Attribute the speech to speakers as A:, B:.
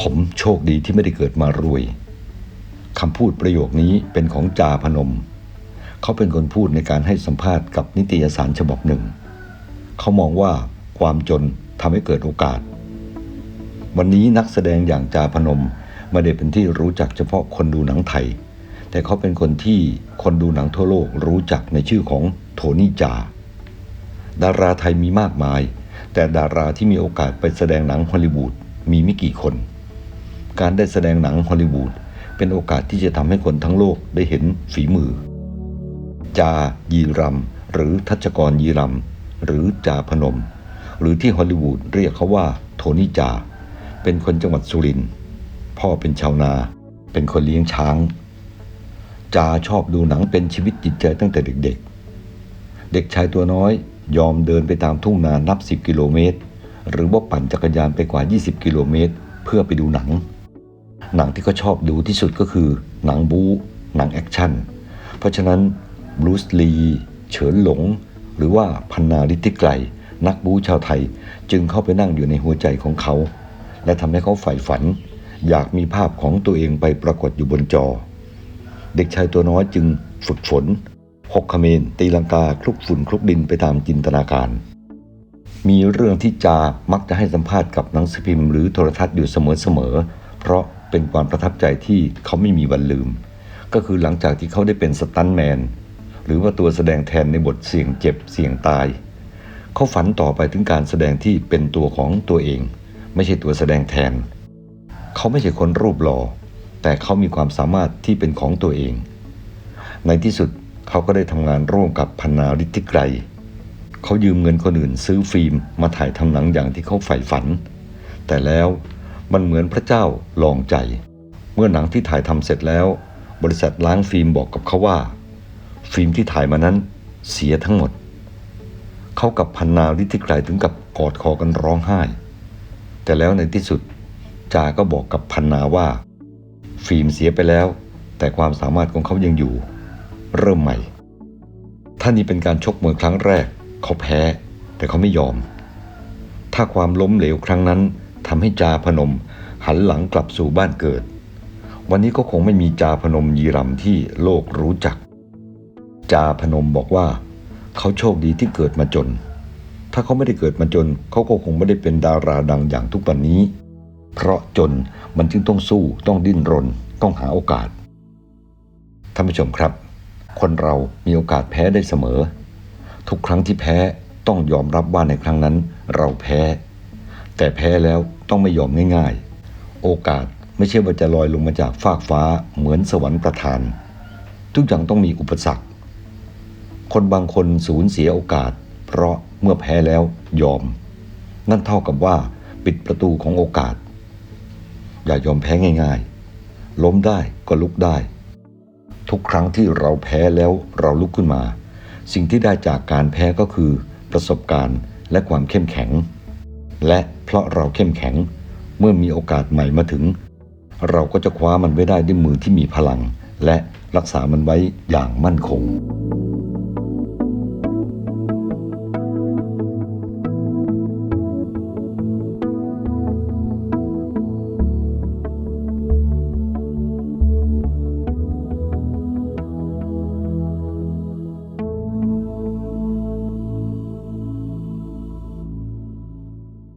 A: ผมโชคดีที่ไม่ได้เกิดมารวยคำพูดประโยคนี้เป็นของจาพนม เขาเป็นคนพูดในการให้สัมภาษณ์กับนิตยสารฉบับหนึ่ง เขามองว่าความจนทำให้เกิดโอกาส วันนี้นักแสดงอย่างจาพนมไม่ได้เป็นที่รู้จักเฉพาะคนดูหนังไทย แต่เขาเป็นคนที่คนดูหนังทั่วโลกรู้จักในชื่อของโทนี่จา ดาราไทยมีมากมาย แต่ดาราที่มีโอกาสไปแสดงหนังฮอลลีวูดมีไม่กี่คน การได้แสดงหนังฮอลลีวูดเป็นโอกาสที่จะทำให้คนทั้งโลกได้เห็นฝีมือ จายีรำหรือทัชกรยีรำหรือจาพนม หรือที่ฮอลลีวูดเรียกเขาว่าโทนี่จา เป็นคนจังหวัดสุรินทร์พ่อเป็นชาวนา เป็นคนเลี้ยงช้าง จาชอบดูหนังเป็นชีวิตจิตใจตั้งแต่เด็กๆ เด็กชายตัวน้อยยอมเดินไปตามทุ่งนานับ 10 กิโลเมตร หรือว่าปั่นจักรยานไปกว่า 20 กิโลเมตร เพื่อไปดูหนัง หนังที่เขาชอบดูที่สุดก็คือหนังบู๊หนังแอคชั่น เพราะฉะนั้นบรูซลีเฉินหลง หรือว่าพันนาลิทธิไกรนักบู๊ชาวไทย จึงเข้าไปนั่งอยู่ในหัวใจของเขา และทำให้เขาใฝ่ฝัน อยากมีภาพของตัวเองไปปรากฏอยู่บนจอ เด็กชายตัวน้อยจึงฝึกฝนหกเขมรตีลังกาคลุกฝุ่นคลุกดินไปตามจินตนาการ มีเรื่องที่จามักจะให้สัมภาษณ์กับหนังสือพิมพ์หรือโทรทัศน์อยู่เสมอๆเพราะ เป็นความประทับใจที่เขาไม่มีวันลืม ก็คือหลังจากที่เขาได้เป็นสตันแมน หรือว่าตัวแสดงแทนในบทเสี่ยงเจ็บเสี่ยงตาย เขาฝันต่อไปถึงการแสดงที่เป็นตัวของตัวเอง ไม่ใช่ตัวแสดงแทน เขาไม่ใช่คนรูปหล่อแต่เขามีความสามารถที่เป็นของตัวเอง ในที่สุดเขาก็ได้ทำงานร่วมกับพันนาฤทธิไกรเขายืมเงินคนอื่นซื้อฟิล์มมาถ่ายทำหนังอย่างที่เขาใฝ่ฝัน แต่แล้ว มันเหมือนพระเจ้าลองใจ เมื่อหนังที่ถ่ายทำเสร็จแล้ว บริษัทล้างฟิล์มบอกกับเขาว่า ฟิล์มที่ถ่ายมานั้นเสียทั้งหมด เขากับพันนาฤทธิไกรถึงกับกอดคอกันร้องไห้ แต่แล้วในที่สุดจาก็บอกกับพันนาว่า ฟิล์มเสียไปแล้ว แต่ความสามารถของเขายังอยู่ เริ่มใหม่ท่านี้เป็นการชกมวยครั้งแรก เขาแพ้ แต่เขาไม่ยอม ถ้าความล้มเหลวครั้งนั้น ทำให้จาพนมหันหลังกลับสู่บ้านเกิด วันนี้ก็คงไม่มีจาพนมยีรำที่โลกรู้จัก จาพนมบอกว่า เขาโชคดีที่เกิดมาจน ถ้าเขาไม่ได้เกิดมาจน เขาก็คงไม่ได้เป็นดาราดังอย่างทุกวันนี้ เพราะจนมันจึงต้องสู้ต้องดิ้นรน ต้องหาโอกาสท่านผู้ชมครับ คนเรามีโอกาสแพ้ได้เสมอ ทุกครั้งที่แพ้ต้องยอมรับว่าในครั้งนั้น เราแพ้ แต่แพ้แล้วต้องไม่ยอมง่ายๆ โอกาสไม่ใช่ว่าจะลอยลงมาจากฟากฟ้าเหมือนสวรรค์ประทาน ทุกอย่างต้องมีอุปสรรค คนบางคนสูญเสียโอกาส เพราะเมื่อแพ้แล้วยอม นั่นเท่ากับว่าปิดประตูของโอกาส อย่ายอมแพ้ง่ายๆ ล้มได้ก็ลุกได้ ทุกครั้งที่เราแพ้แล้วเราลุกขึ้นมา สิ่งที่ได้จากการแพ้ก็คือประสบการณ์และความเข้มแข็ง และเพราะเราเข้มแข็ง เมื่อมีโอกาสใหม่มาถึง เราก็จะคว้ามันไว้ได้ด้วยมือที่มีพลัง และรักษามันไว้อย่างมั่นคง